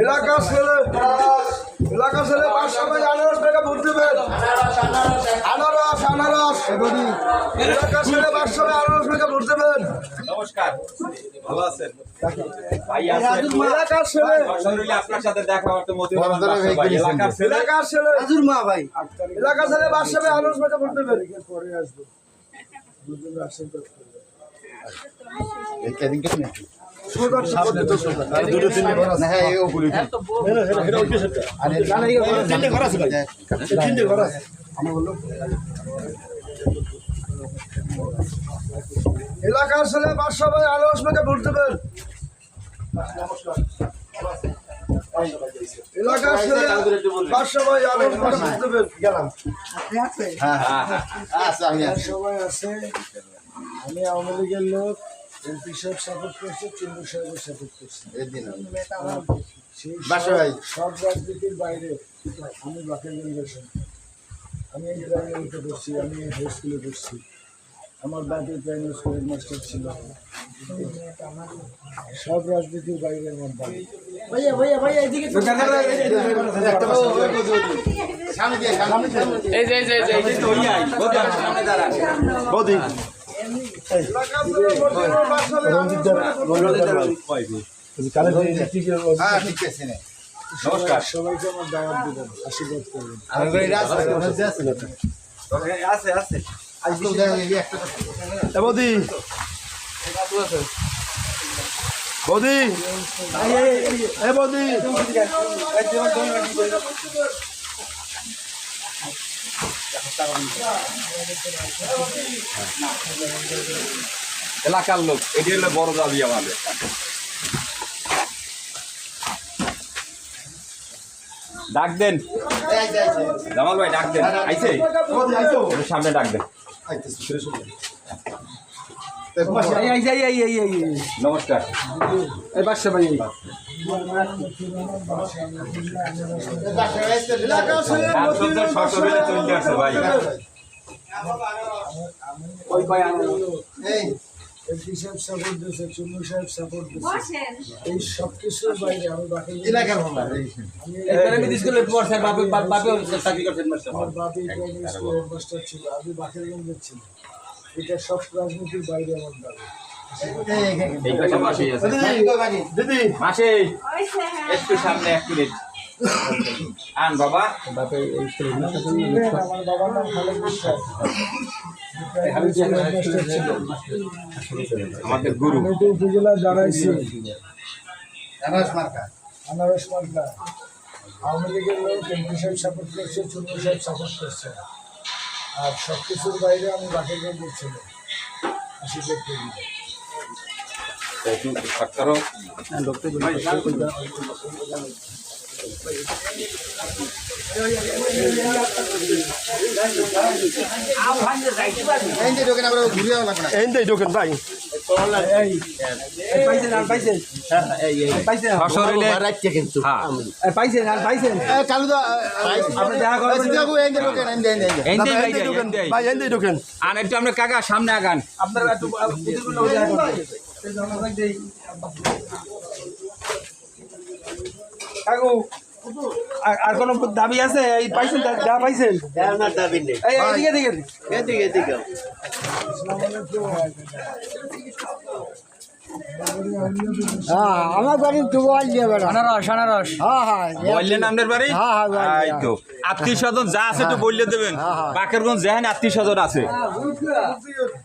এলাকার ছেলে এলাকার ছেলে পাঁচশো ভাই আনারস টাকা ভোট দেবেন আনারস আনারস। এলাকার ছেলে পাঁচশো ভাই আনারস টাকা ভোট দেবেন নমস্কার। ভালো আছেন? ভাই এলাকার ছেলে বাদশা ভাই। আনারস টাকা ভোট দেবেন পরে আসব এলাকার ছেলে ভাই আনারস টাকা ভোট দেবেন? এলাকার ছেলে পাঁচশো ভাই আনারস টাকা ভোট দেবেন? গেলাম হ্যাঁ হ্যাঁ। সবাই আছে। আমি আওয়ামী লীগের লোক। এমপি সাহেব সাপোর্ট করছে চন্দ্র সাহেবের সাপোর্ট করছে সেই সব- সব রাজনীতির বাইরে আমি বাকের জেনারেশন আমি এই প্রাইমারিতে পড়ছি আমি এই হাই স্কুলে পড়ছি আমার বাপের প্রাইমারি স্কুলের মাস্টার ছিল সব রাজনীতির বাইরে আমার বাড়ি ভাইয়া ভাইয়া ভাইয়া এদিকে এই যে এই যে এই যে এই তো ওই আই বদি নমস্কার সবাইকে আমার দাওয়াত দেবেন এলাকার লোক, এটি হলো বড় দাবি আমাদের। ডাক দেন। জামাল ভাই, ডাক দেন। আইছে? সামনে ডাক দেন। নমস্কার। এই ভাই এই। ওই ভাই সাহেব সাপোর্ট দিয়েছে সাহেব সাপোর্ট দিয়েছে এই। সব কিছুর বাইরে আমি বাকি এই প্রাইমারি স্কুলে পড়ছে, বাপে- বাপে চাকরি করছেন মাস্টার। আমার বাপি প্রাইমারি ছিল আমি বাকিরগঞ্জের ছিল এটা সব রাজনীতির বাইরে আমার দাবি। দিদি একটু সামনে এক মিনিট। আন বাবা। আমার বাবার নাম খালেদ বিশ্বাস প্রাইমারি স্কুলের হেডমাস্টার ছিল। আমাদের গুরু উপজেলা আনারস মার্কা। আওয়ামী লীগের লোক সাহেব সাপোর্ট করছে চুন্নু সাহেব সাপোর্ট করছে। আর সব কিছুর বাইরে আমি বাকিরগঞ্জের ছিল আশীর্বাদ করি একটু লাগবে না। এই ঢোকেন ভাই। এই। আর পাইছেন? এই পাইছেন? সশরীরে হ্যাঁ। এই পাইছেন, আর পাইছেন? আপনি দেখা করবেন না? এই যে ভাই, এই যে। ভাই এই ঢোকেন। আন একটু আমরা কাকা সামনে আগান। আপনারা কাকু আর- আর কোনো দাবি আছে? এই পাইছেন? যা পাইছেন? এই এদিকে এদিকে। আমার বাড়ি দুয়াল যাবে না আনারস আনারস। হ্যাঁ হ্যাঁ বললেন আপনার বাড়ি? হ্যাঁ, হ্যাঁ, এই তো। আত্মীয় স্বজন যা আছে একটু বললে দেবেন। বাকেরগঞ্জ যেখানে আত্মীয় স্বজন আছে।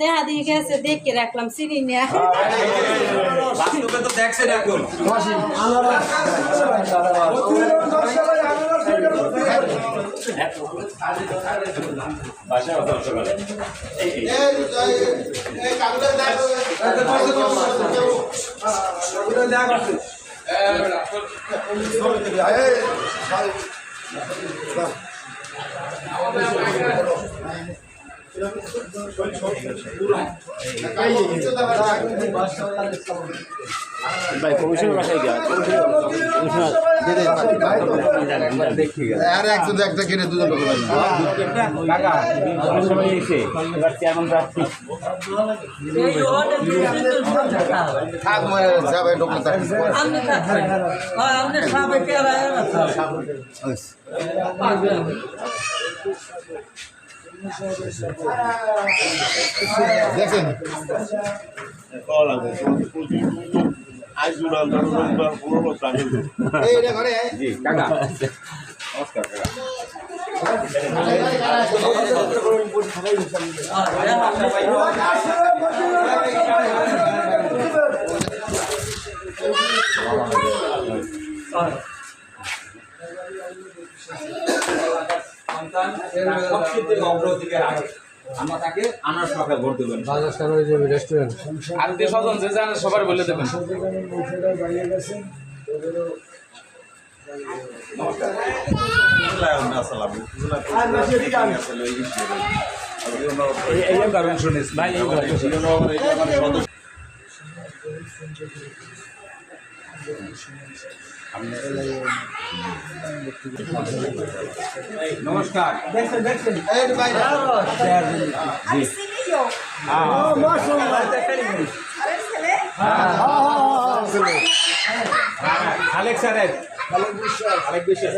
দেখা দিয়ে গেছে দেখে রাখলাম চিনি নিয়ে। বাস্তবে তো দেখছেন এখন। বাসায় অত সকালে এই এই। ভাই কমিশনের বাসায় গিয়া আর একজন একটা কেটে দুজন লোক লাগবে। কাকা কমিশনে এসে এবার চেয়ারম্যান প্রার্থী থাক মানে যাবে ঢুকলে থাক। দেখেন এই রে ঘরে আয়। জি কাকা নমস্কার কাকা তার সবচেয়ে থেকে আগে আমরা তাকে আনার সরকার ভোট দেবেন আত্মীয় স্বজন যে জানে সবার বলে দেবেন সেখানে নমস্কার। আলেক স্যারের। খালেদ বিশ্বাস। আলেক বিশ্বাস।